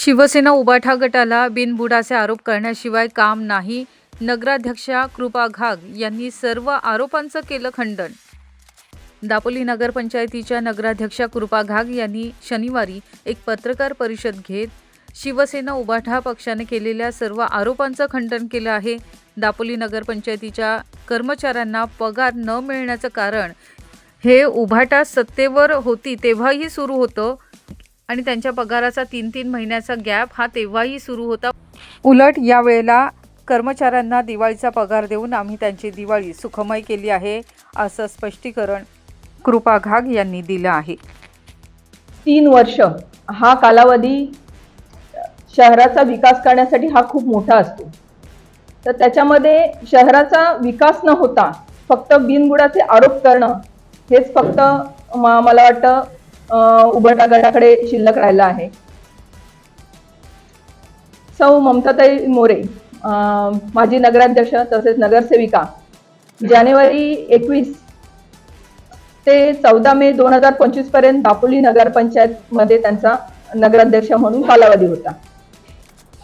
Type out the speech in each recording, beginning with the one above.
शिवसेना उबाठा गटाला बिनबुडाचे आरोप करण्याशिवाय काम नाही नगराध्यक्षा कृपा घाग यांनी सर्व आरोपांचं केलं खंडन. दापोली नगरपंचायतीच्या नगराध्यक्षा कृपा घाग यांनी शनिवारी एक पत्रकार परिषद घेत शिवसेना उबाठा पक्षाने केलेल्या सर्व आरोपांचं खंडन केलं आहे. दापोली नगरपंचायतीच्या कर्मचाऱ्यांना पगार न मिळण्याचं कारण हे उभाटा सत्तेवर होती तेव्हाही सुरू होतं. आणि त्यांच्या पगाराचा तीन तीन महिन्याचा गॅप हा तेव्हाही सुरू होता. उलट यावेळेला कर्मचाऱ्यांना दिवाळीचा पगार देऊन आम्ही त्यांची दिवाळी सुखमय केली आहे असं स्पष्टीकरण कृपा घाग यांनी दिलं आहे. तीन वर्ष हा कालावधी शहराचा विकास करण्यासाठी हा खूप मोठा असतो. तर त्याच्यामध्ये शहराचा विकास न होता फक्त बिनबुडाचे आरोप करणं हेच फक्त म- मला वाटतं अं, गटाकडे शिल्लक राहिला आहे. सौ ममताताई मोरे माजी नगराध्यक्ष तसेच नगरसेविका जानेवारी एकवीस ते चौदा मे दोन हजार पंचवीसपर्यंत दापोली नगरपंचायत मध्ये त्यांचा नगराध्यक्ष म्हणून कालावधी होता.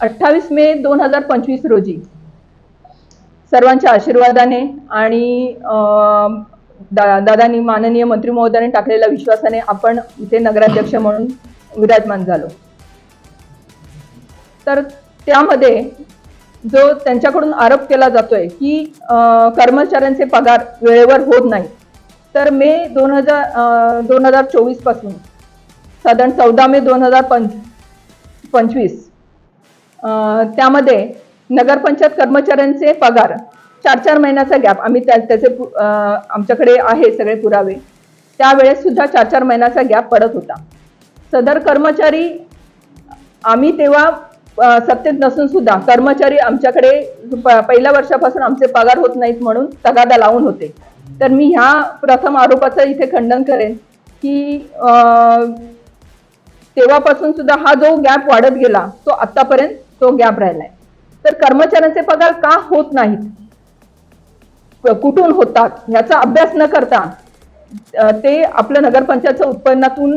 अठ्ठावीस मे दोन हजार पंचवीस रोजी सर्वांच्या आशीर्वादाने आणि दा दादांनी माननीय मंत्री महोदयांनी टाकलेल्या विश्वासाने आपण इथे नगराध्यक्ष म्हणून विराजमान झालो. तर त्यामध्ये जो त्यांच्याकडून आरोप केला जातोय की कर्मचाऱ्यांचे पगार वेळेवर होत नाही तर मे दोन हजार दोन हजार चोवीसपासून साधारण चौदा मे दोन हजार पंच पंचवीस त्यामध्ये नगरपंचायत कर्मचाऱ्यांचे पगार चार चार महिन्याचा गॅप आम्ही त्या त्याचे आमच्याकडे आहे सगळे पुरावे. त्यावेळेस सुद्धा चार चार महिन्याचा गॅप पडत होता. सदर कर्मचारी आम्ही तेव्हा सत्तेत नसून सुद्धा कर्मचारी आमच्याकडे पहिल्या वर्षापासून आमचे पगार होत नाहीत म्हणून तगादा लावून होते. तर मी ह्या प्रथम आरोपाचं इथे खंडन करेन की तेव्हापासून सुद्धा हा जो गॅप वाढत गेला तो आतापर्यंत तो गॅप राहिलाय. तर कर्मचाऱ्यांचे पगार का होत नाहीत? कुठून होतात ह्याचा अभ्यास न करता ते आपल्या नगरपंचायतच्या उत्पन्नातून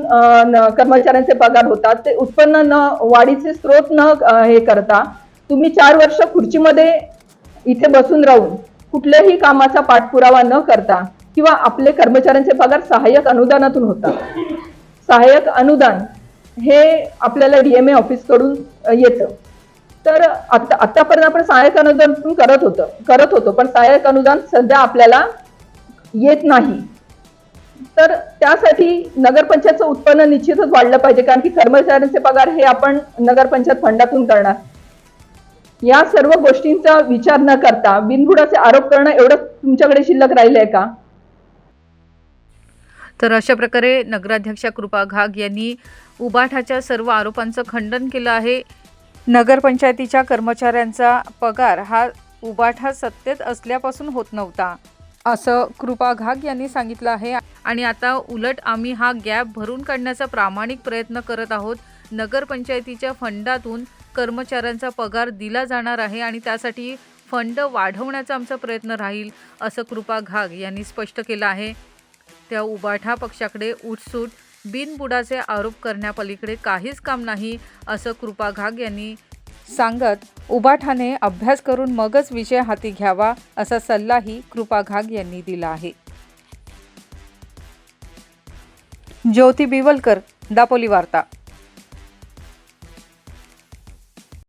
कर्मचाऱ्यांचे पगार होतात. ते उत्पन्न न वाढीचे स्रोत न हे करता तुम्ही चार वर्ष खुर्चीमध्ये इथे बसून राहून कुठल्याही कामाचा पाठपुरावा न करता किंवा आपले कर्मचाऱ्यांचे पगार सहाय्यक अनुदानातून होतात. सहाय्यक अनुदान हे आपल्याला डीएमए ऑफिसकडून येतं. तर आता आतापर्यंत आपण सहाय्यक अनुदान पण करत होतो करत होतो पण सहाय्यक अनुदान सध्या आपल्याला येत नाही. तर त्यासाठी नगरपंचायतचं उत्पन्न निश्चितच वाढलं पाहिजे कारण की कर्मचाऱ्यांचे पगार हे आपण नगरपंचायत फंडातून करणार. या सर्व गोष्टींचा विचार न करता बिनबुडाचे आरोप करणं एवढं तुमच्याकडे शिल्लक राहिलंय का? तर अशा प्रकारे नगराध्यक्षा कृपा घाग यांनी उबाठाच्या सर्व आरोपांचं खंडन केलं आहे. नगरपंचायतीच्या कर्मचाऱ्यांचा पगार हा उबाठा सत्तेत असल्यापासून होत नव्हता. असं कृपा घाग यांनी सांगितलं आहे. आणि आता उलट आम्ही हा गॅप भरून काढण्याचा प्रामाणिक प्रयत्न करत आहोत. नगरपंचायतीच्या फंडातून कर्मचाऱ्यांचा पगार दिला जाणार आहे आणि त्यासाठी फंड वाढवण्याचा आमचा प्रयत्न राहील असं कृपा घाग यांनी स्पष्ट केलं आहे. त्या उबाठा पक्षाकडे उठसूट बिनबुडाचे आरोप करण्यापलीकडे काहीच काम नाही असं कृपा घाग यांनी सांगत उबाठाने अभ्यास करून मगच विषय हाती घ्यावा असा सल्लाही कृपा घाग यांनी दिला आहे. ज्योती बिवलकर दापोली वार्ता.